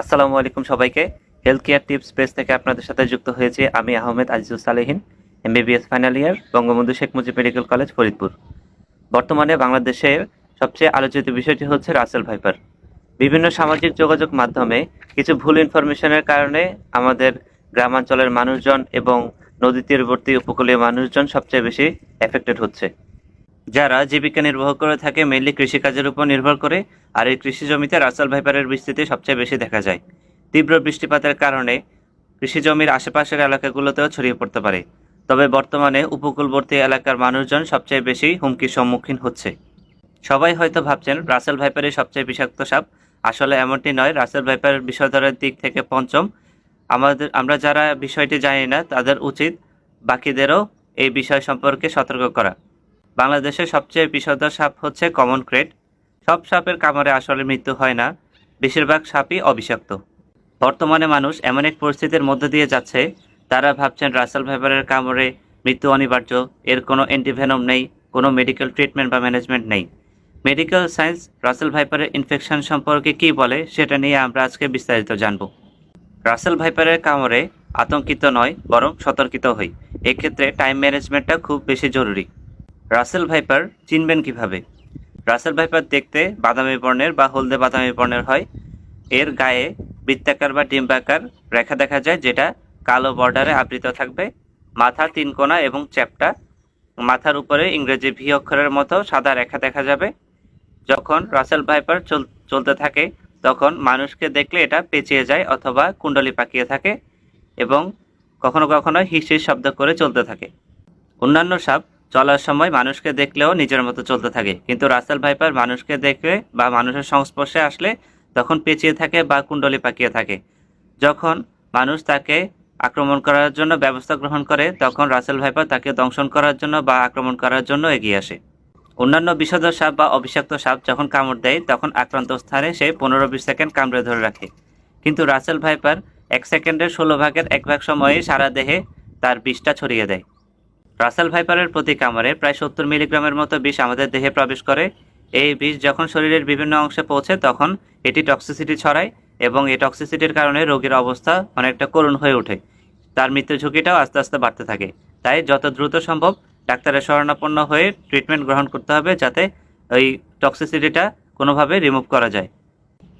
আসসালামু আলাইকুম সবাইকে। হেলথ কেয়ার টিপস পেজ থেকে আপনাদের সাথে যুক্ত হয়েছে আমি Ahmed Azizul Salehin MBBS final year Bangabandhu Sheikh Mujib medical college Faridpur. বর্তমানে বাংলাদেশের সবচেয়ে আলোচিত বিষয়টি হচ্ছে রাসেল ভাইপার বিভিন্ন সামাজিক যোগাযোগ মাধ্যমে কিছু ভুল ইনফরমেশনের কারণে আমাদের গ্রামাঞ্চলের মানুষজন এবং নদী তীরবর্তী উপকূলীয় মানুষজন সবচেয়ে বেশি এফেক্টেড হচ্ছে। যারা জীবিকা নির্বাহ করে থাকে মেনলি কৃষিকাজের উপর নির্ভর করে, আর এই কৃষি জমিতে রাসেল ভাইপারের বিস্তৃতি সবচেয়ে বেশি দেখা যায়। তীব্র বৃষ্টিপাতের কারণে কৃষি জমির আশেপাশের এলাকাগুলোতেও ছড়িয়ে পড়তে পারে। তবে বর্তমানে উপকূলবর্তী এলাকার মানুষজন সবচেয়ে বেশি হুমকির সম্মুখীন হচ্ছে। সবাই হয়তো ভাবছেন রাসেল ভাইপারই সবচেয়ে বিষাক্ত সাপ। আসলে এমনটি নয় রাসেল ভাইপারের বিষয়ধরের দিক থেকে পঞ্চম। আমাদের আমরা যারা বিষয়টি জানি না, তাদের উচিত বাকিদেরও এই বিষয় সম্পর্কে সতর্ক করা। বাংলাদেশের সবচেয়ে বিষধর সাপ হচ্ছে কমন ক্রেট সব সাপের কামড়ে আসলে মৃত্যু হয় না, বেশিরভাগ সাপই অবিষাক্ত বর্তমানে মানুষ এমন এক পরিস্থিতির মধ্য দিয়ে যাচ্ছে, তারা ভাবছেন রাসেল ভাইবারের কামড়ে মৃত্যু অনিবার্য, এর কোনো অ্যান্টিভেনম নেই, কোনো মেডিকেল ট্রিটমেন্ট বা ম্যানেজমেন্ট নেই। মেডিকেল সায়েন্স রাসেল ভাইপারের ইনফেকশন সম্পর্কে কী বলে, সেটা নিয়ে আমরা আজকে বিস্তারিত জানব। রাসেল ভাইপারের কামড়ে আতঙ্কিত নয়, বরং সতর্কিত হই। এক্ষেত্রে টাইম ম্যানেজমেন্টটা খুব বেশি জরুরি। রাসেল ভাইপার চিনবেন কীভাবে? রাসেল ভাইপার দেখতে বাদামি বর্ণের বা হলদে বাদামি বর্ণের হয়। এর গায়ে বৃত্তাকার বা ডিম্বাকার রেখা দেখা যায়, যেটা কালো বর্ডারে আবৃত থাকবে। মাথা তিন কোণা এবং চ্যাপটা মাথার উপরে ইংরেজি ভি অক্ষরের মতো সাদা রেখা দেখা যাবে। যখন রাসেল ভাইপার চল- চলতে থাকে, তখন মানুষকে দেখলে এটা পেঁচিয়ে যায় অথবা কুণ্ডলি পাকিয়ে থাকে এবং কখনো কখনো হিস হিস শব্দ করে চলতে থাকে। অন্যান্য সাপ চলার সময় মানুষকে দেখলেও নিজের মতো চলতে থাকে। কিন্তু রাসেল ভাইপার মানুষকে দেখলে বা মানুষের সংস্পর্শে আসলে তখন পেঁচিয়ে থাকে বা কুণ্ডলি পাকিয়ে থাকে। যখন মানুষ তাকে আক্রমণ করার জন্য ব্যবস্থা গ্রহণ করে, তখন রাসেল ভাইপার তাকে দংশন করার জন্য বা আক্রমণ করার জন্য এগিয়ে আসে। অন্যান্য বিষধর সাপ বা অভিষাক্ত সাপ যখন কামড় দেয়, তখন আক্রান্ত স্থানে সে পনেরো বিশ সেকেন্ড কামড়ে ধরে রাখে। কিন্তু রাসেল ভাইপার এক সেকেন্ডের ষোলো ভাগের এক ভাগ সময়ে সারা দেহে তার বিষটা ছড়িয়ে দেয়। রাসেল ভাইপারের প্রতি কামড়ে প্রায় সত্তর মিলিগ্রামের মতো বিষ আমাদের দেহে প্রবেশ করে। এই বিষ যখন শরীরের বিভিন্ন অংশে পৌঁছে, তখন এটি টক্সিসিটি ছড়ায় এবং এই টক্সিসিটির কারণে রোগীর অবস্থা অনেকটা করুণ হয়ে ওঠে। তার মৃত্যু ঝুঁকিটাও আস্তে আস্তে বাড়তে থাকে। তাই যত দ্রুত সম্ভব ডাক্তারের শরণাপন্ন হয়ে ট্রিটমেন্ট গ্রহণ করতে হবে যাতে ওই টক্সিসিটিটা কোনোভাবে রিমুভ করা যায়।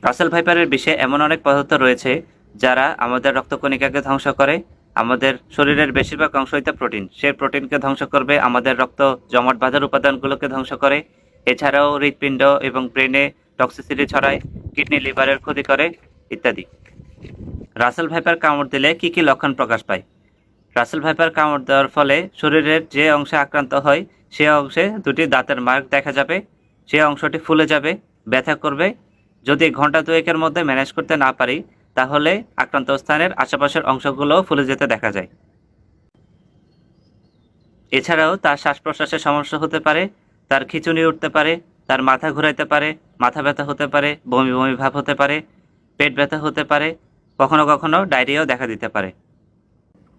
রাসেল ভাইপারের বিষে এমন অনেক পদার্থ রয়েছে যারা আমাদের রক্তকণিকাকে ধ্বংস করে। আমাদের শরীরের বেশিরভাগ অংশ হইতে প্রোটিন। সেই প্রোটিনকে ধ্বংস করবে, আমাদের রক্ত জমাট বাঁধার উপাদানগুলোকে ধ্বংস করে। এছাড়াও হৃৎপিণ্ড এবং ব্রেনে টক্সিসিটি ছড়ায়, কিডনি, লিভারের ক্ষতি করে, ইত্যাদি। রাসেল ভাইপার কামড় দিলে কি কি লক্ষণ প্রকাশ পায়? রাসেল ভাইপার কামড় দেওয়ার ফলে শরীরের যে অংশে আক্রান্ত হয়, সে অংশে দুটি দাঁতের মার্ক দেখা যাবে, সে অংশটি ফুলে যাবে, ব্যথা করবে। যদি ঘণ্টা দুয়েকের মধ্যে ম্যানেজ করতে না পারি তাহলে আক্রান্ত স্থানের আশেপাশের অংশগুলোও ফুলে যেতে দেখা যায়। এছাড়াও তার শ্বাস প্রশ্বাসের সমস্যা হতে পারে, তার খিচুনি উঠতে পারে, তার মাথা ঘুরাইতে পারে, মাথা ব্যথা হতে পারে, বমি বমি ভাব হতে পারে, পেট ব্যথা হতে পারে, কখনো কখনো ডায়রিয়াও দেখা দিতে পারে।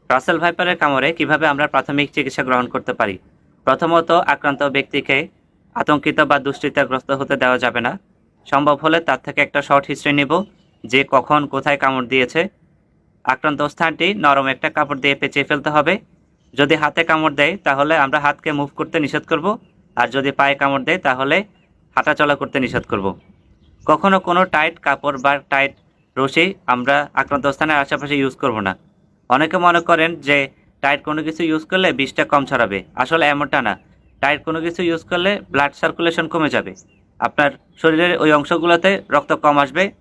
রাসেল ভাইপারের কামড়ে কীভাবে আমরা প্রাথমিক চিকিৎসা গ্রহণ করতে পারি? প্রথমত, আক্রান্ত ব্যক্তিকে আতঙ্কিত বা দুশ্চিন্তাগ্রস্ত হতে দেওয়া যাবে না। সম্ভব হলে তার থেকে একটা শর্ট হিস্ট্রি নিব। যে কখন কোথায় কামড় দিয়েছে। আক্রান্ত স্থানটি নরম একটা কাপড় দিয়ে পেঁচিয়ে ফেলতে হবে। যদি হাতে কামড় দেয়, তাহলে আমরা হাতকে মুভ করতে নিষেধ করব। আর যদি পায়ে কামড় দেয়, তাহলে হাঁটাচলা করতে নিষেধ করব। কখনো কোনো টাইট কাপড় বা টাইট রশি আমরা আক্রান্ত স্থানের আশেপাশে ইউজ করব না। অনেকে মনে করেন যে টাইট কোনো কিছু ইউজ করলে বিষটা কম ছড়াবে। আসলে এমনটা না। টাইট কোনো কিছু ইউজ করলে ব্লাড সার্কুলেশন কমে যাবে। আপনার শরীরের ওই অংশগুলোতে রক্ত কম আসবে।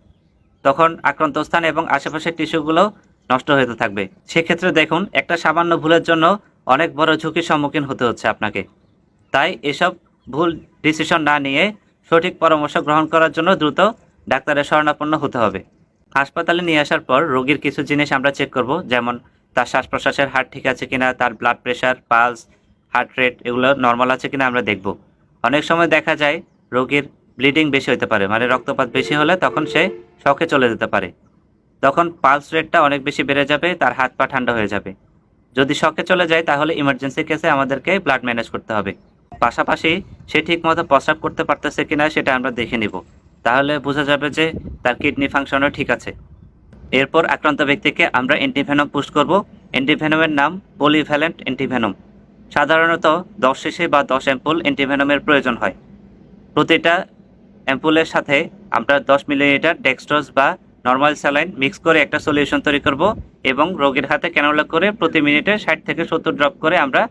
তখন আক্রান্ত স্থান এবং আশেপাশের টিস্যুগুলো নষ্ট হতে থাকবে। সেক্ষেত্রে দেখুন, একটা সামান্য ভুলের জন্য অনেক বড় ঝুঁকির সম্মুখীন হতে হচ্ছে আপনাকে। তাই এসব ভুল ডিসিশন না নিয়ে সঠিক পরামর্শ গ্রহণ করার জন্য দ্রুত ডাক্তারের শরণাপন্ন হতে হবে। হাসপাতালে নিয়ে আসার পর রোগীর কিছু জিনিস আমরা চেক করব, যেমন তার শ্বাস প্রশ্বাসের হার ঠিক আছে কিনা, তার blood pressure pulse heart rate এগুলো নর্মাল আছে কিনা আমরা দেখব। অনেক সময় দেখা যায়, রোগীর ব্লিডিং বেশি হতে পারে মানে রক্তপাত বেশি হলে তখন সে শখে চলে যেতে পারে। তখন পালস রেটটা অনেক বেশি বেড়ে যাবে, তার হাত পা ঠান্ডা হয়ে যাবে। যদি শখে চলে যায়, তাহলে ইমার্জেন্সি কেসে আমাদেরকে ব্লাড ম্যানেজ করতে হবে। পাশাপাশি সে ঠিক মতো প্রস্রাব করতে পারতেছে কিনা সেটা আমরা দেখে নিব। তাহলে বোঝা যাবে যে তার কিডনি ফাংশনও ঠিক আছে। এরপর আক্রান্ত ব্যক্তিকে আমরা অ্যান্টিভেনম পুশ করব। অ্যান্টিভেনমের নাম পলিভ্যালেন্ট অ্যান্টিভেনম সাধারণত দশ শিশি বা দশ অ্যাম্পুল অ্যান্টিভেনমের প্রয়োজন হয়। প্রতিটা অ্যাম্পুলের সাথে আমরা দশ মিলিলিটার ডেক্সট্রোজ বা নর্মাল স্যালাইন মিক্স করে একটা সলিউশন তৈরি করব এবং রোগীর হাতে ক্যানোলা করে প্রতি মিনিটে ষাট থেকে সত্তর ড্রপ করে আমরা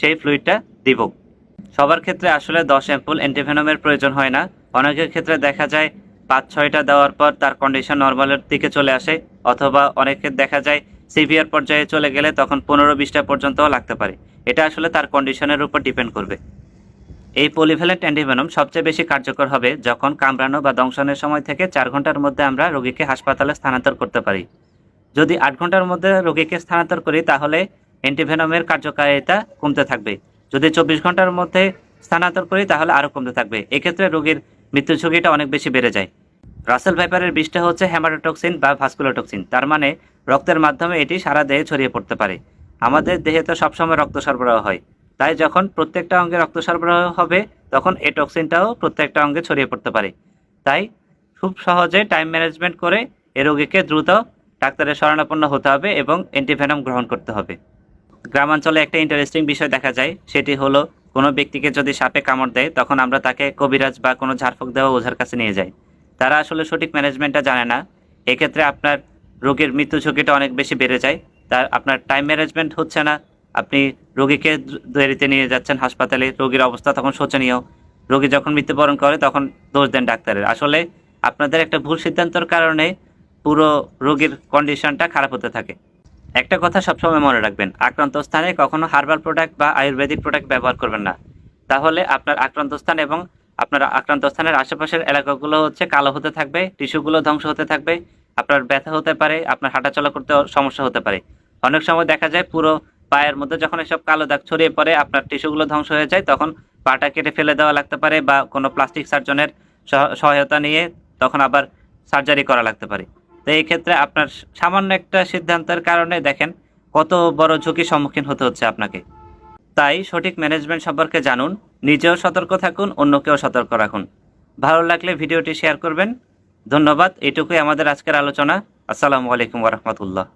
সেই ফ্লুইডটা দিব। সবার ক্ষেত্রে আসলে দশ অ্যাম্পুল অ্যান্টিভেনমের প্রয়োজন হয় না। অনেকের ক্ষেত্রে দেখা যায় পাঁচ, ছয়টা দেওয়ার পর তার কন্ডিশন নর্মালের দিকে চলে আসে অথবা অনেকের দেখা যায় সিভিয়ার পর্যায়ে চলে গেলে তখন পনেরো, বিশটা পর্যন্তও লাগতে পারে। এটা আসলে তার কন্ডিশনের উপর ডিপেন্ড করবে। এই পলিভ্যালেন্ট অ্যান্টিভেনম সবচেয়ে বেশি কার্যকর হবে যখন কামড়ানো বা দংশনের সময় থেকে চার ঘণ্টার মধ্যে আমরা রোগীকে হাসপাতালে স্থানান্তর করতে পারি। যদি আট ঘণ্টার মধ্যে রোগীকে স্থানান্তর করি, তাহলে অ্যান্টিভেনমের কার্যকারিতা কমতে থাকবে। যদি চব্বিশ ঘণ্টার মধ্যে স্থানান্তর করি, তাহলে আরও কমতে থাকবে। এক্ষেত্রে রোগীর মৃত্যু ঝুঁকিটা অনেক বেশি বেড়ে যায়। রাসেল ভাইপারের বিষটা হচ্ছে হ্যামাটোটক্সিন বা ভাস্কুলোটক্সিন। তার মানে রক্তের মাধ্যমে এটি সারা দেহে ছড়িয়ে পড়তে পারে। আমাদের দেহে তো সবসময় রক্ত সরবরাহ হয়। তাই যখন প্রত্যেকটা অঙ্গে রক্ত সরবরাহ হবে, তখন এই টক্সিনটাও প্রত্যেকটা অঙ্গে ছড়িয়ে পড়তে পারে। তাই খুব সহজে টাইম ম্যানেজমেন্ট করে এ রোগীকে দ্রুত ডাক্তারের শরণাপন্ন হতে হবে এবং অ্যান্টিভেনম গ্রহণ করতে হবে। গ্রামাঞ্চলে একটা ইন্টারেস্টিং বিষয় দেখা যায়, সেটি হলো কোনো ব্যক্তিকে যদি সাপে কামড় দেয়, তখন আমরা তাকে কবিরাজ বা কোনো ঝাড়ফুঁক দেওয়া ওঝার কাছে নিয়ে যাই। তারা আসলে সঠিক ম্যানেজমেন্টটা জানে না। এক্ষেত্রে আপনার রোগীর মৃত্যু ঝুঁকিটা অনেক বেশি বেড়ে যায়। তার, আপনার টাইম ম্যানেজমেন্ট হচ্ছে না। আপনি রোগীকে দেরিতে নিয়ে যাচ্ছেন হাসপাতালে, রোগীর অবস্থা তখন শোচনীয়। রোগী যখন মৃত্যুবরণ করে তখন দোষ দেন ডাক্তারের। আসলে আপনাদের একটা ভুল সিদ্ধান্তর কারণে পুরো রোগীর কন্ডিশনটা খারাপ হতে থাকে। একটা কথা সবসময় মনে রাখবেন, আক্রান্ত স্থানে কখনো হার্বাল প্রোডাক্ট বা আয়ুর্বেদিক প্রোডাক্ট ব্যবহার করবেন না। তাহলে আপনার আক্রান্ত স্থান এবং আপনার আক্রান্ত স্থানের আশেপাশের এলাকাগুলো হচ্ছে কালো হতে থাকবে, টিস্যুগুলো ধ্বংস হতে থাকবে, আপনার ব্যথা হতে পারে, আপনার হাঁটাচলা করতে সমস্যা হতে পারে। অনেক সময় দেখা যায় পুরো পায়ের মধ্যে যখন এসব কালো দাগ ছড়িয়ে পড়ে, আপনার টিস্যুগুলো ধ্বংস হয়ে যায়, তখন পাটা কেটে ফেলে দেওয়া লাগতে পারে বা কোনো প্লাস্টিক সার্জনের সহায়তা নিয়ে তখন আবার সার্জারি করা লাগতে পারে। তো এই ক্ষেত্রে আপনার সামান্য একটা সিদ্ধান্তের কারণে দেখেন কত বড় ঝুঁকির সম্মুখীন হতে হচ্ছে আপনাকে। তাই সঠিক ম্যানেজমেন্ট সম্পর্কে জানুন, নিজেও সতর্ক থাকুন, অন্যকেও সতর্ক রাখুন। ভালো লাগলে ভিডিওটি শেয়ার করবেন। ধন্যবাদ, এটুকুই আমাদের আজকের আলোচনা। আসসালামু আলাইকুম ওরহমতুল্লাহ